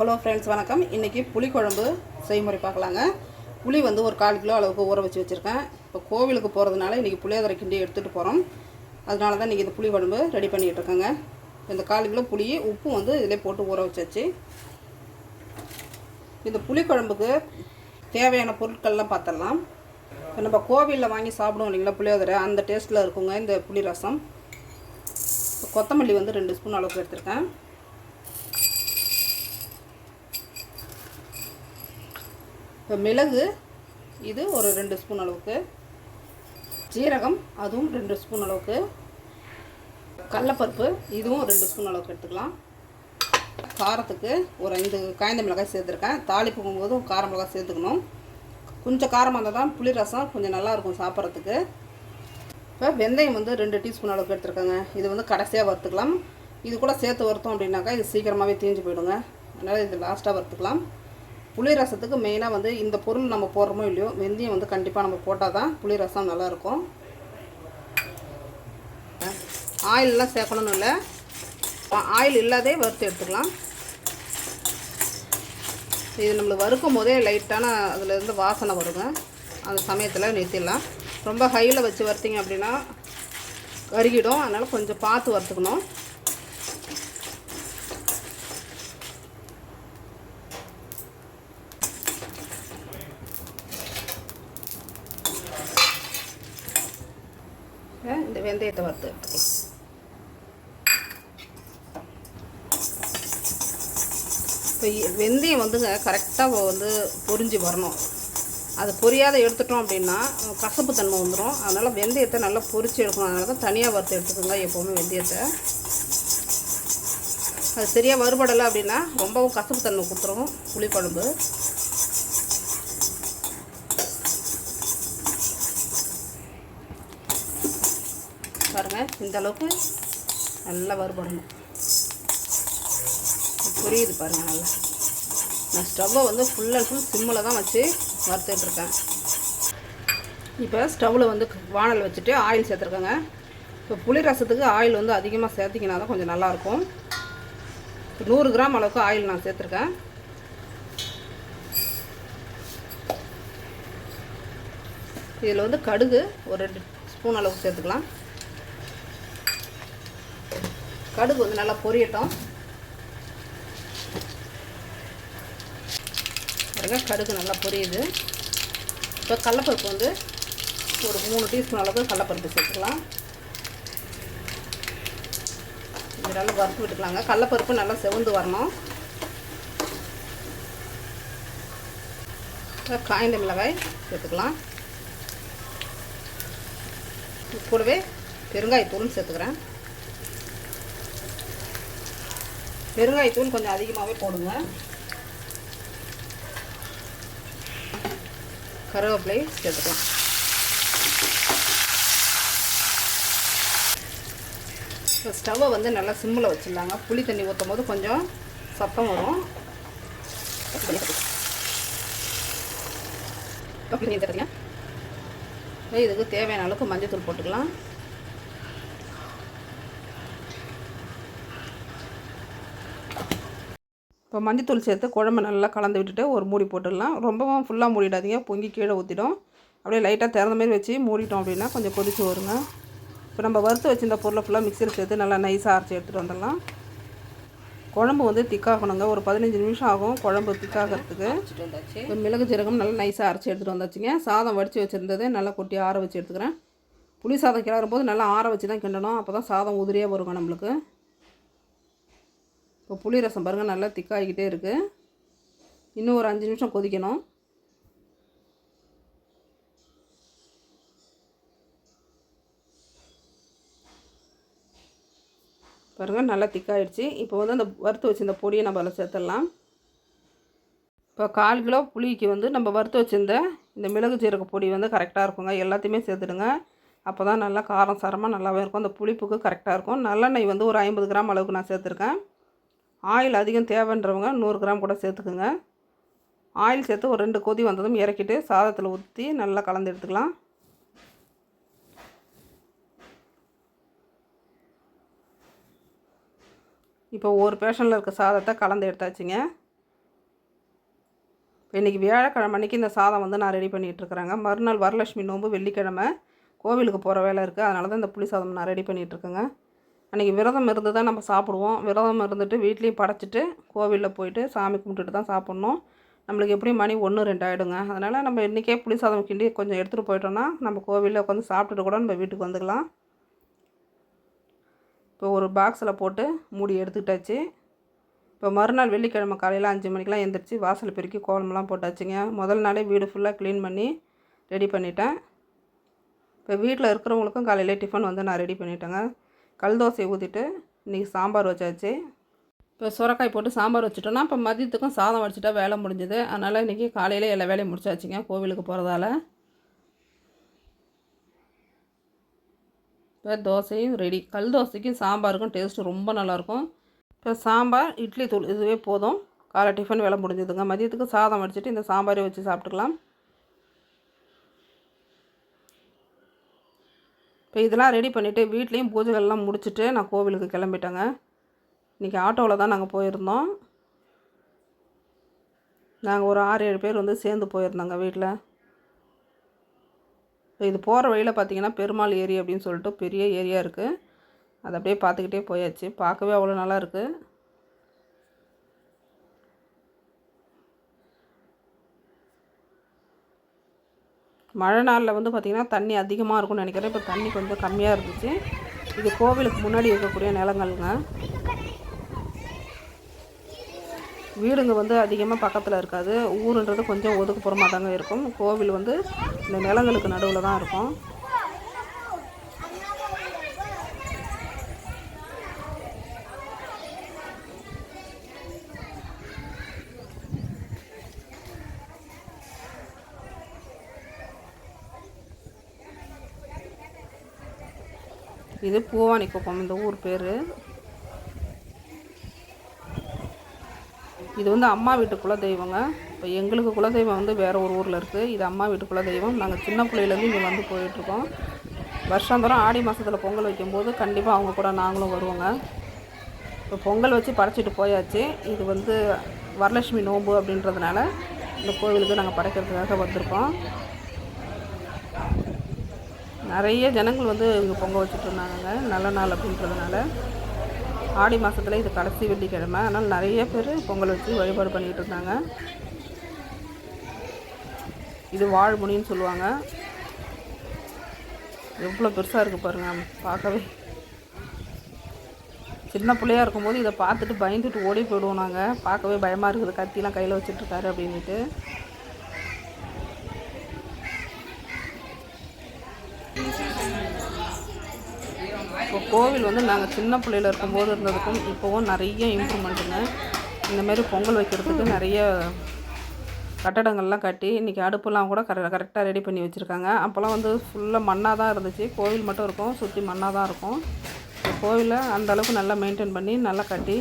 Hello friends வணக்கம். இன்றைக்கி புளிக்குழம்பு செய்முறை பார்க்கலாங்க. புளி வந்து ஒரு கால் கிலோ அளவுக்கு ஊற வச்சு வச்சுருக்கேன். இப்போ கோவிலுக்கு போகிறதுனால இன்றைக்கி புளியோதரை கிண்டி எடுத்துகிட்டு போகிறோம் அதனால தான் இன்றைக்கி இந்த புளி குழம்பு ரெடி பண்ணிகிட்டு இருக்கேங்க. இந்த கால் கிலோ புளி உப்பு வந்து இதிலே போட்டு ஊற வச்சாச்சு. இந்த புளிக்குழம்புக்கு தேவையான பொருட்கள்லாம் பார்த்துடலாம் இப்போ நம்ம கோவிலில் வாங்கி சாப்பிடுவோம் இல்லைங்களா புளியோதரை? அந்த டேஸ்ட்டில் இருக்குங்க இந்த புளி ரசம். கொத்தமல்லி வந்து ரெண்டு ஸ்பூன் அளவுக்கு எடுத்திருக்கேன். இப்போ மிளகு இது ஒரு ரெண்டு ஸ்பூன் அளவுக்கு. ஜீரகம் அதுவும் ரெண்டு ஸ்பூன் அளவுக்கு. கடலப்பருப்பு இதுவும் ரெண்டு ஸ்பூன் அளவுக்கு எடுத்துக்கலாம். காரத்துக்கு ஒரு ஐந்து காய்ந்த மிளகாய் சேர்த்துருக்கேன். தாளிப்புக்கும் போது கார மிளகாய் சேர்த்துக்கணும். கொஞ்சம் காரமாக இருந்தால் தான் புளி ரசம் கொஞ்சம் நல்லாயிருக்கும் சாப்பிட்றதுக்கு. இப்போ வெந்தயம் வந்து ரெண்டு டீஸ்பூன் அளவுக்கு எடுத்துருக்கேங்க. இது வந்து கடைசியாக வறுத்துக்கலாம். இது கூட சேர்த்து வறுத்தோம் அப்படின்னாக்கா இது சீக்கிரமாகவே தீஞ்சு போயிடுங்க. அதனால் இது லாஸ்ட்டாக வறுத்துக்கலாம். புளி ரசத்துக்கு மெயினாக வந்து இந்த பொருள் நம்ம போடுறோமோ இல்லையோ வெந்தயம் வந்து கண்டிப்பாக நம்ம போட்டால் தான் புளி ரசம் நல்லாயிருக்கும் ஆயிலெலாம் சேர்க்கணும்னு இல்லை. ஆயில் இல்லாதே வறுத்து எடுத்துக்கலாம். இது நம்மளுக்கு வறுக்கும் போதே லைட்டான அதுலேருந்து வாசனை வருங்க. அந்த சமயத்தில் நிறுத்திடலாம். ரொம்ப ஹையில் வச்சு வறுத்திங்க அப்படின்னா கருகிடும். அதனால் கொஞ்சம் பார்த்து வறுத்துக்கணும். இந்த வெந்தயத்தை வறுத்து எடுத்துக்கலாம் இப்போ வெந்தயம் வந்துங்க கரெக்டாக வந்து பொரிஞ்சு வரணும் அது பொரியாத எடுத்துட்டோம் அப்படின்னா கசப்பு தன்மை வந்துடும் அதனால் வெந்தயத்தை நல்லா பொரித்து எடுக்கணும் அதனால தான் தனியாக வறுத்து எடுத்துக்கோங்க எப்போவுமே வெந்தயத்தை அது சரியாக வறுபடலை அப்படின்னா ரொம்பவும் கசப்பு தன்மை கொடுத்துரும் புளிக்குழம்பு இந்த அளவுக்கு நல்லா வறுபடணும். புரியுது பாருங்கள் நல்லா. நான் ஸ்டவ்வை வந்து ஃபுல் அண்ட் ஃபுல் சிம்மில் தான் வச்சு வறுத்துட்ருக்கேன் இப்போ ஸ்டவ்வில் வந்து வானல் வச்சுட்டு ஆயில் சேர்த்துருக்கேங்க. இப்போ புளி ரசத்துக்கு ஆயில் வந்து அதிகமாக சேர்த்திக்கினா தான் கொஞ்சம் நல்லாயிருக்கும் நூறு கிராம் அளவுக்கு ஆயில் நான் சேர்த்துருக்கேன். இதில் வந்து கடுகு ஒரு ரெண்டு ஸ்பூன் அளவுக்கு சேர்த்துக்கலாம். கடுகு வந்து நல்லா பொரியட்டும். பாருங்கள் கடுகு நல்லா பொரியுது. இப்போ கடலப்பருப்பு வந்து ஒரு மூணு டீஸ்பூன் அளவுக்கு கடலப்பருப்பு சேர்த்துக்கலாம். இது நல்லா வறுத்து விட்டுக்கலாங்க. கடலப்பருப்பு நல்லா செவந்து வரணும். காய்ந்த மிளகாய் சேர்த்துக்கலாம். கூடவே பெருங்காயத்தூளும் சேர்த்துக்கிறேன். பெருங்காயத்தூள் கொஞ்சம் அதிகமாகவே போடுங்க. கருவேப்பிலை சேர்த்துக்கலாம். இப்போ ஸ்டவ்வை வந்து நல்லா சிம்மில் வச்சிடலாங்க. புளி தண்ணி ஊற்றும் போது கொஞ்சம் சத்தம் வரும். இதுக்கு தேவையான அளவுக்கு மஞ்சள் போட்டுக்கலாம். இப்போ மஞ்சத்தூள் சேர்த்து குழம்பு நல்லா கலந்து விட்டுட்டு ஒரு மூடி போட்டுடலாம். ரொம்பவும் ஃபுல்லாக மூடிடாதீங்க. பொங்கி கீழே ஊற்றிடும் அப்படியே லைட்டாக திறந்த மாதிரி வச்சு மூடிட்டோம் அப்படின்னா கொஞ்சம் கொதிச்சு வருங்க. இப்போ நம்ம வறுத்து வச்சிருந்த பொருளை ஃபுல்லாக மிக்சியில் சேர்த்து நல்லா நைஸாக அரைச்சி எடுத்துகிட்டு வந்துடலாம். குழம்பு வந்து திக்காகணுங்க ஒரு பதினஞ்சு நிமிஷம் ஆகும் குழம்பு திக்காகிறதுக்கு மிளகு ஜீரகம் நல்லா நைஸாக அரைச்சி எடுத்துகிட்டு வந்தாச்சுங்க. சாதம் வடித்து வச்சுருந்தது நல்லா கொட்டி ஆற வச்சு எடுத்துக்கிறேன். புளி சாதம் கிளறும் போது நல்லா ஆற வச்சு தான் கிண்டணும். அப்போ தான் சாதம் உதிரியாக வருங்க நம்மளுக்கு. இப்போ புளி ரசம் பாருங்கள் நல்லா திக்காகிக்கிட்டே இருக்குது இன்னும் ஒரு அஞ்சு நிமிஷம் கொதிக்கணும். பாருங்கள் நல்லா திக்காயிடுச்சு இப்போ வந்து அந்த வறுத்து வச்சிருந்த பொடியை நம்ம அதில் சேர்த்துடலாம். இப்போ கால் கிலோ புளிக்கு வந்து நம்ம வறுத்து வச்சிருந்த இந்த மிளகு ஜீரக பொடி வந்து கரெக்டாக இருக்குங்க. எல்லாத்தையுமே சேர்த்துடுங்க. அப்போ தான் நல்லா காரம் சாரமாக நல்லாவே இருக்கும். அந்த புளிப்புக்கு கரெக்டாக இருக்கும். நல்லெண்ணெய் வந்து ஒரு ஐம்பது கிராம் அளவுக்கு நான் சேர்த்துருக்கேன். ஆயில் அதிகம் தேவைன்றவங்க நூறு கிராம் கூட சேர்த்துக்குங்க. ஆயில் சேர்த்து ஒரு ரெண்டு கொதி வந்ததும் இறக்கிட்டு சாதத்தில் ஊற்றி நல்லா கலந்து எடுத்துக்கலாம். இப்போ ஒரு பேஷனில் இருக்க சாதத்தை கலந்து எடுத்தாச்சுங்க. இப்போ இன்றைக்கி வியாழக்கிழமை அன்றைக்கி இந்த சாதம் வந்து நான் ரெடி பண்ணிகிட்ருக்குறேங்க மறுநாள் வரலட்சுமி நோம்பு வெள்ளிக்கிழமை கோவிலுக்கு போகிற வேலை இருக்குது அதனால தான் இந்த புளி சாதம் நான் ரெடி பண்ணிகிட்ருக்கேங்க அன்றைக்கி விரதம் இருந்து தான் நம்ம சாப்பிடுவோம். விரதம் இருந்துட்டு வீட்லேயும் படைச்சிட்டு கோவிலில் போயிட்டு சாமி கும்பிட்டுட்டு தான் சாப்பிட்ணும். நம்மளுக்கு எப்படியும் மணி ஒன்று ரெண்டு ஆகிடுங்க அதனால் நம்ம இன்றைக்கே புளி சாதம் கிண்டி கொஞ்சம் எடுத்துகிட்டு போயிட்டோம்னா நம்ம கோவிலில் உட்காந்து சாப்பிட்டுட்டு கூட நம்ம வீட்டுக்கு வந்துக்கலாம். இப்போ ஒரு பாக்ஸில் போட்டு மூடி எடுத்துக்கிட்டாச்சு. இப்போ மறுநாள் வெள்ளிக்கிழமை காலையில் அஞ்சு மணிக்கெலாம் எழுந்திரிச்சு வாசல் பெருக்கி கோலமெல்லாம் போட்டாச்சுங்க. முதல் நாளே வீடு ஃபுல்லாக க்ளீன் பண்ணி ரெடி பண்ணிட்டேன். இப்போ வீட்டில் இருக்கிறவங்களுக்கும் காலையிலே டிஃபன் வந்து நான் ரெடி பண்ணிட்டேங்க. கல் தோசை ஊற்றிட்டு இன்றைக்கி சாம்பார் வச்சாச்சு. இப்போ சுரக்காய் போட்டு சாம்பார் வச்சுட்டோன்னா இப்போ மதியத்துக்கும் சாதம் வடிச்சிட்டா வேலை முடிஞ்சுது. அதனால் இன்றைக்கி காலையில் எல்லா வேலையும் முடிச்சாச்சுங்க கோவிலுக்கு போகிறதால இப்போ தோசையும் ரெடி கல் தோசைக்கும் சாம்பாருக்கும் டேஸ்ட்டு ரொம்ப நல்லாயிருக்கும். இப்போ சாம்பார் இட்லி தூள் இதுவே போதும். காலை டிஃபன் வேலை முடிஞ்சதுங்க. மதியத்துக்கு சாதம் வடிச்சிட்டு இந்த சாம்பாரை வச்சு சாப்பிட்டுக்கலாம். இப்போ இதெல்லாம் ரெடி பண்ணிவிட்டு வீட்லேயும் பூஜைகள்லாம் முடிச்சுட்டு நான் கோவிலுக்கு கிளம்பிட்டேங்க. இன்றைக்கி ஆட்டோவில் தான் நாங்கள் போயிருந்தோம். நாங்கள் ஒரு ஆறு ஏழு பேர் வந்து சேர்ந்து போயிருந்தோங்க வீட்டில் இப்போ இது போகிற வழியில் பார்த்தீங்கன்னா பெருமாள் ஏரி அப்படின்னு சொல்லிட்டு பெரிய ஏரியா இருக்குது அதை அப்படியே பார்த்துக்கிட்டே போயாச்சு. பார்க்கவே அவ்வளோ நல்லா இருக்குது மழை நாளில் வந்து பார்த்திங்கன்னா தண்ணி அதிகமாக இருக்கும்னு நினைக்கிறேன். இப்போ தண்ணி கொஞ்சம் கம்மியாக இருந்துச்சு. இது கோவிலுக்கு முன்னாடி இருக்கக்கூடிய நிலங்கள்ங்க. வீடுங்க வந்து அதிகமாக பக்கத்தில் இருக்காது. ஊருன்றது கொஞ்சம் ஒதுக்குப்புறமாக தாங்க இருக்கும். கோவில் வந்து இந்த நிலங்களுக்கு நடுவில் தான் இருக்கும். இது பூவானி குப்பம் இந்த ஊர் பேர். இது வந்து அம்மா வீட்டு குலதெய்வங்க. இப்போ எங்களுக்கு குலதெய்வம் வந்து வேறு ஒரு ஊரில் இருக்குது இது அம்மா வீட்டு குலதெய்வம். நாங்கள் சின்ன பிள்ளையிலேருந்து இங்கே வந்து போயிட்டுருக்கோம் வருஷாந்தரம் ஆடி மாதத்தில் பொங்கல் வைக்கும்போது கண்டிப்பாக அவங்க கூட நாங்களும் வருவோங்க. இப்போ பொங்கல் வச்சு படைச்சிட்டு போயாச்சு. இது வந்து வரலட்சுமி நோம்பு அப்படின்றதுனால இந்த கோவிலுக்கு நாங்கள் படைக்கிறதுக்காக வந்திருக்கோம். நிறைய ஜனங்கள் வந்து இங்கே பொங்கல் வச்சுட்டு இருந்தாங்க நல்ல நாள் அப்படின்றதுனால. ஆடி மாதத்தில் இது கடைசி வெள்ளிக்கிழமை அதனால் நிறைய பேர் பொங்கல் வச்சு வழிபாடு பண்ணிகிட்டு இருந்தாங்க. இது வாழ்முனின்னு சொல்லுவாங்க. எவ்வளோ பெருசாக இருக்குது பாருங்கள் பார்க்கவே. சின்ன பிள்ளையாக இருக்கும்போது இதை பார்த்துட்டு பயந்துட்டு ஓடி போயிடுவோம் நாங்கள் பார்க்கவே பயமாக இருக்குது கத்திலாம் கையில் வச்சுட்ருக்காரு அப்படின்ட்டு இப்போ கோவில் வந்து நாங்கள் சின்ன பிள்ளையில் இருக்கும்போது இருந்ததுக்கும் இப்போவும் நிறைய இம்ப்ரூவ்மெண்ட்டுங்க இந்தமாரி பொங்கல் வைக்கிறதுக்கு நிறைய கட்டடங்கள்லாம் கட்டி இன்றைக்கி அடுப்புலாம் கூட கரெ கரெக்டாக ரெடி பண்ணி வச்சுருக்காங்க. அப்போல்லாம் வந்து ஃபுல்லாக மண்ணாக தான் இருந்துச்சு. கோவில் மட்டும் இருக்கும் சுற்றி மண்ணாக தான் இருக்கும். கோவிலை அந்தளவுக்கு நல்லா மெயின்டைன் பண்ணி நல்லா கட்டி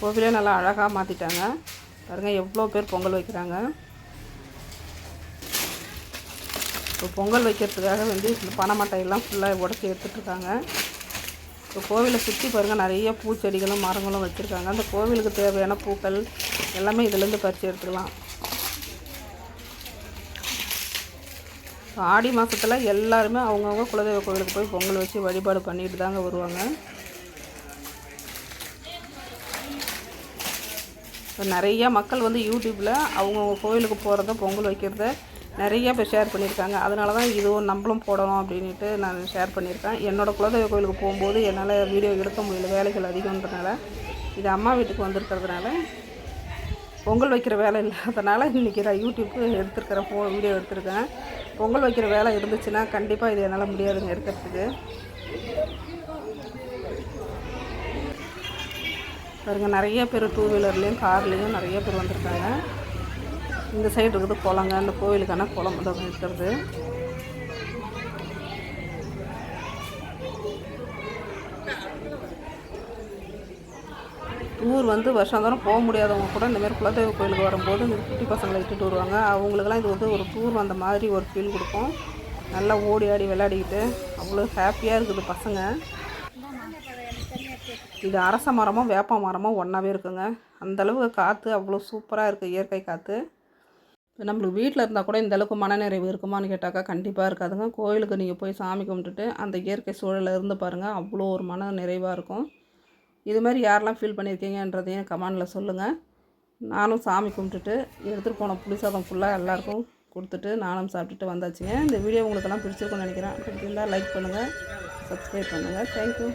கோவிலே நல்லா அழகாக மாற்றிட்டாங்க பாருங்கள் எவ்வளோ பேர் பொங்கல் வைக்கிறாங்க. இப்போ பொங்கல் வைக்கிறதுக்காக வந்து இந்த பனைமட்டையெல்லாம் ஃபுல்லாக உடச்சி எடுத்துகிட்ருக்காங்க இப்போ கோவிலை சுற்றி பாருங்கள் நிறைய பூச்செடிகளும் மரங்களும் வச்சுருக்காங்க. அந்த கோவிலுக்கு தேவையான பூக்கள் எல்லாமே இதுலேருந்து பறித்து எடுத்துக்கலாம். ஆடி மாதத்தில் எல்லாருமே அவங்கவுங்க குலதெய்வ கோவிலுக்கு போய் பொங்கல் வச்சு வழிபாடு பண்ணிட்டு தாங்க வருவாங்க. இப்போ நிறையா மக்கள் வந்து யூடியூப்பில் அவங்கவுங்க கோவிலுக்கு போகிறத பொங்கல் வைக்கிறத நிறைய பேர் ஷேர் பண்ணியிருக்காங்க. அதனால தான் இதுவும் நம்மளும் போடணும் அப்படின்ட்டு நான் ஷேர் பண்ணியிருக்கேன். என்னோடய குலதெய்வ கோயிலுக்கு போகும்போது என்னால் வீடியோ எடுக்க முடியல. வேலைகள் அதிகன்றனால இது அம்மா வீட்டுக்கு வந்திருக்கிறதுனால பொங்கல் வைக்கிற வேலை இல்லாதனால இன்றைக்கி நான் யூடியூப்பு எடுத்துருக்கிற ஃபோ வீடியோ எடுத்திருக்கேன். பொங்கல் வைக்கிற வேலை இருந்துச்சுன்னா கண்டிப்பாக இது என்னால் முடியாதுங்க எடுக்கிறதுக்கு. பாருங்கள் நிறைய பேர் டூ வீலர்லேயும் கார்லேயும் நிறைய பேர் வந்திருக்காங்க. இந்த சைடு இருக்குது குளங்க அந்த கோவிலுக்கான குளம் தான் இருக்கிறது. ஊர் வந்து வருஷந்தோறும் போக முடியாதவங்க கூட இந்தமாரி குலதெய்வ கோயிலுக்கு வரும்போது இந்த குட்டி பசங்களை இட்டுட்டு வருவாங்க. அவங்களுக்கெல்லாம் இது வந்து ஒரு டூர் வந்த மாதிரி ஒரு ஃபீல் கொடுக்கும். நல்லா ஓடி ஆடி விளையாடிக்கிட்டு அவ்வளோ ஹாப்பியாக இருக்குது பசங்க. இது அரச மரமும் வேப்ப மரமும் ஒன்றாவே இருக்குங்க. அந்தளவுக்கு காற்று அவ்வளோ சூப்பராக இருக்குது இயற்கை காற்று இப்போ நம்மளுக்கு வீட்டில் இருந்தால் கூட இந்தளவுக்கு மனநிறைவு இருக்குமான்னு கேட்டாக்கா கண்டிப்பாக இருக்காதுங்க. கோயிலுக்கு நீங்கள் போய் சாமி கும்பிட்டுட்டு அந்த இயற்கை சூழலில் இருந்து பாருங்கள் அவ்வளோ ஒரு மன நிறைவாக இருக்கும். இது மாதிரி யாரெல்லாம் ஃபீல் பண்ணியிருக்கீங்கன்றதையும் கமெண்டில் சொல்லுங்கள் நானும் சாமி கும்பிட்டுட்டு எடுத்துகிட்டு போன புளி சாதம் ஃபுல்லாக எல்லாேருக்கும் கொடுத்துட்டு நானும் சாப்பிட்டுட்டு வந்தாச்சுங்க. இந்த வீடியோ உங்களுக்கெல்லாம் பிடிச்சிருக்கும்னு நினைக்கிறேன். பிடிச்சிருந்தால் லைக் பண்ணுங்கள் சப்ஸ்கிரைப் பண்ணுங்கள் தேங்க்யூ